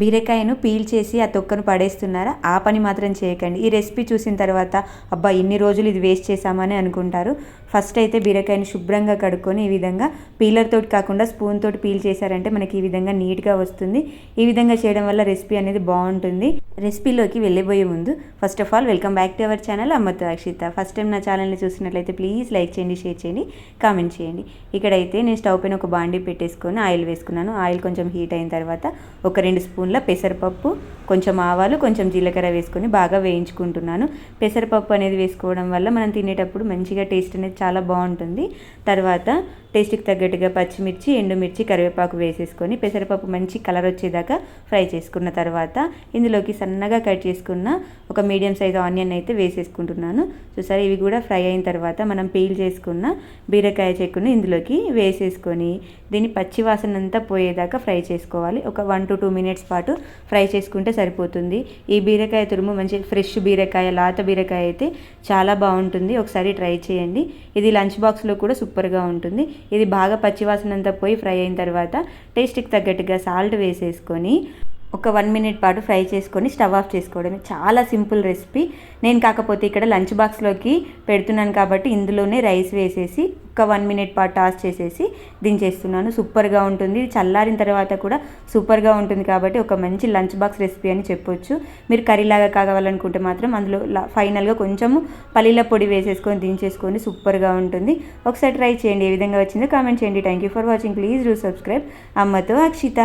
బీరకాయను peel చేసి ఆ తొక్కను పడేస్తున్నారా? ఆ పని మాత్రం చేయకండి. ఈ రెసిపీ చూసిన తర్వాత అబ్బా ఇన్ని రోజులు ఇది వేస్ట్ చేసామని అనుకుంటారు. ఫస్ట్ అయితే బీరకాయని శుభ్రంగా కడుక్కొని ఈ విధంగా పీలర్ తోటి కాకుండా స్పూన్ తోటి పీల్ చేశారంటే మనకి ఈ విధంగా నీట్గా వస్తుంది. ఈ విధంగా చేయడం వల్ల రెసిపీ అనేది బాగుంటుంది. రెసిపీలోకి వెళ్ళిపోయే ముందు first of all welcome back to our channel అమ్మతో అక్షిత. ఫస్ట్ టైం నా ఛానల్ని చూసినట్లయితే ప్లీజ్ లైక్ చేయండి షేర్ చేయండి కామెంట్ చేయండి. ఇక్కడైతే నేను స్టవ్ పైన ఒక బాండీ పెట్టేసుకొని ఆయిల్ వేసుకున్నాను. ఆయిల్ కొంచెం హీట్ అయిన తర్వాత ఒక రెండు స్పూన్ స్పూన్ల పెసరపప్పు కొంచెం ఆవాలు కొంచెం జీలకర్ర వేసుకొని బాగా వేయించుకుంటున్నాను. పెసరపప్పు అనేది వేసుకోవడం వల్ల మనం తినేటప్పుడు మంచిగా టేస్ట్ అనేది చాలా బాగుంటుంది. తర్వాత టేస్ట్కి తగ్గట్టుగా పచ్చిమిర్చి ఎండుమిర్చి కరివేపాకు వేసేసుకొని పెసరపప్పు మంచి కలర్ వచ్చేదాకా ఫ్రై చేసుకున్న తర్వాత ఇందులోకి సన్నగా కట్ చేసుకున్న ఒక మీడియం సైజ్ ఆనియన్ అయితే వేసేసుకుంటున్నాను. చూసారా ఇవి కూడా ఫ్రై అయిన తర్వాత మనం పీల్ చేసుకున్న బీరకాయ చెక్కును ఇందులోకి వేసేసుకొని దీన్ని పచ్చివాసన అంతా పోయేదాకా ఫ్రై చేసుకోవాలి. ఒక వన్ టు టూ మినిట్స్ పాటు ఫ్రై చేసుకుంటే సరిపోతుంది. ఈ బీరకాయ తురుము మంచి ఫ్రెష్ బీరకాయ లాత బీరకాయ అయితే చాలా బాగుంటుంది. ఒకసారి ట్రై చేయండి. ఇది లంచ్ బాక్స్లో కూడా సూపర్గా ఉంటుంది. ఇది బాగా పచ్చివాసన అంతా పోయి ఫ్రై అయిన తర్వాత టేస్ట్కి తగ్గట్టుగా సాల్ట్ వేసేసుకొని ఒక వన్ మినిట్ పాటు ఫ్రై చేసుకొని స్టవ్ ఆఫ్ చేసుకోవడమే. చాలా సింపుల్ రెసిపీ. నేను కాకపోతే ఇక్కడ లంచ్ బాక్స్లోకి పెడుతున్నాను కాబట్టి ఇందులోనే రైస్ వేసేసి ఒక్క వన్ మినిట్ పాటు టాస్ చేసేసి దించేస్తున్నాను. సూపర్గా ఉంటుంది. ఇది చల్లారిన తర్వాత కూడా సూపర్గా ఉంటుంది కాబట్టి ఒక మంచి లంచ్ బాక్స్ రెసిపీ అని చెప్పొచ్చు. మీరు కర్రీలాగా కావాలనుకుంటే మాత్రం అందులో ఫైనల్గా కొంచెము పల్లీల పొడి వేసేసుకొని దించేసుకొని సూపర్గా ఉంటుంది. ఒకసారి ట్రై చేయండి. ఏ విధంగా వచ్చిందో కామెంట్ చేయండి. Thank you for watching please do subscribe అమ్మతో అక్షిత.